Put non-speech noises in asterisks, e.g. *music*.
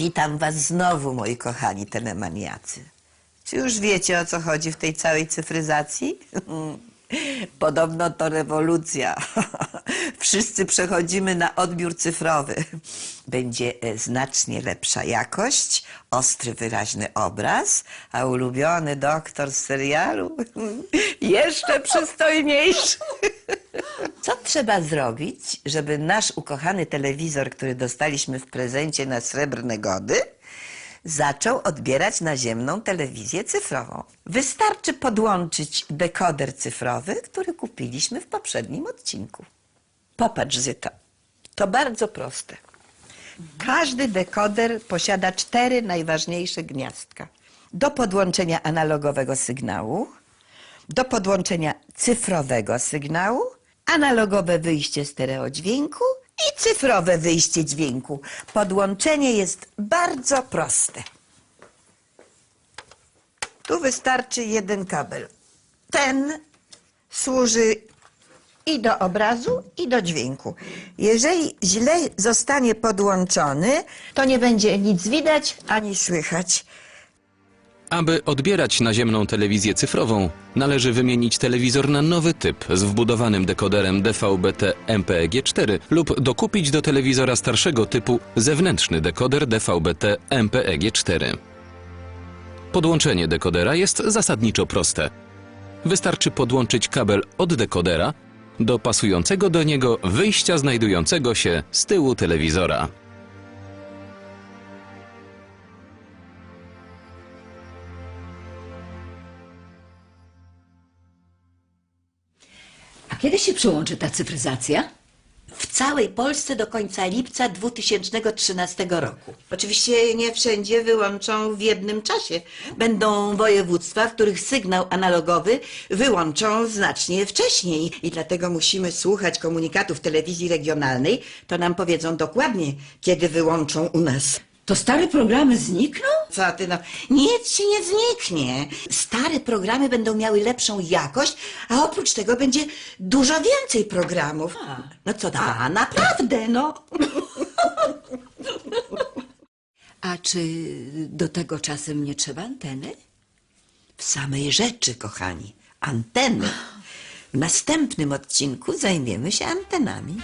Witam was znowu, moi kochani telemaniacy. Czy już wiecie, o co chodzi w tej całej cyfryzacji? *laughs* Podobno to rewolucja. *laughs* Wszyscy przechodzimy na odbiór cyfrowy. *laughs* Będzie e, znacznie lepsza jakość, ostry, wyraźny obraz, a ulubiony doktor z serialu jeszcze przystojniejszy. Trzeba zrobić, żeby nasz ukochany telewizor, który dostaliśmy w prezencie na srebrne gody, zaczął odbierać naziemną telewizję cyfrową? Wystarczy podłączyć dekoder cyfrowy, który kupiliśmy w poprzednim odcinku. Popatrz, Zyta. To bardzo proste. Każdy dekoder posiada cztery najważniejsze gniazdka. Do podłączenia analogowego sygnału, do podłączenia cyfrowego sygnału, analogowe wyjście stereo dźwięku i cyfrowe wyjście dźwięku. Podłączenie jest bardzo proste. Tu wystarczy jeden kabel. Ten służy i do obrazu, i do dźwięku. Jeżeli źle zostanie podłączony, to nie będzie nic widać ani słychać. Aby odbierać naziemną telewizję cyfrową, należy wymienić telewizor na nowy typ z wbudowanym dekoderem DVB-T MPEG-4 lub dokupić do telewizora starszego typu zewnętrzny dekoder DVB-T MPEG-4. Podłączenie dekodera jest zasadniczo proste. Wystarczy podłączyć kabel od dekodera do pasującego do niego wyjścia znajdującego się z tyłu telewizora. Kiedy się przyłączy ta cyfryzacja? W całej Polsce do końca lipca 2013 roku. Oczywiście nie wszędzie wyłączą w jednym czasie. Będą województwa, w których sygnał analogowy wyłączą znacznie wcześniej i dlatego musimy słuchać komunikatów telewizji regionalnej. To nam powiedzą dokładnie, kiedy wyłączą u nas. To stare programy znikną? Co ty no? Nic ci nie zniknie. Stare programy będą miały lepszą jakość, a oprócz tego będzie dużo więcej programów. No co tam? A naprawdę, no. *laughs* A czy do tego czasem nie trzeba anteny? W samej rzeczy, kochani. Anteny. W następnym odcinku zajmiemy się antenami.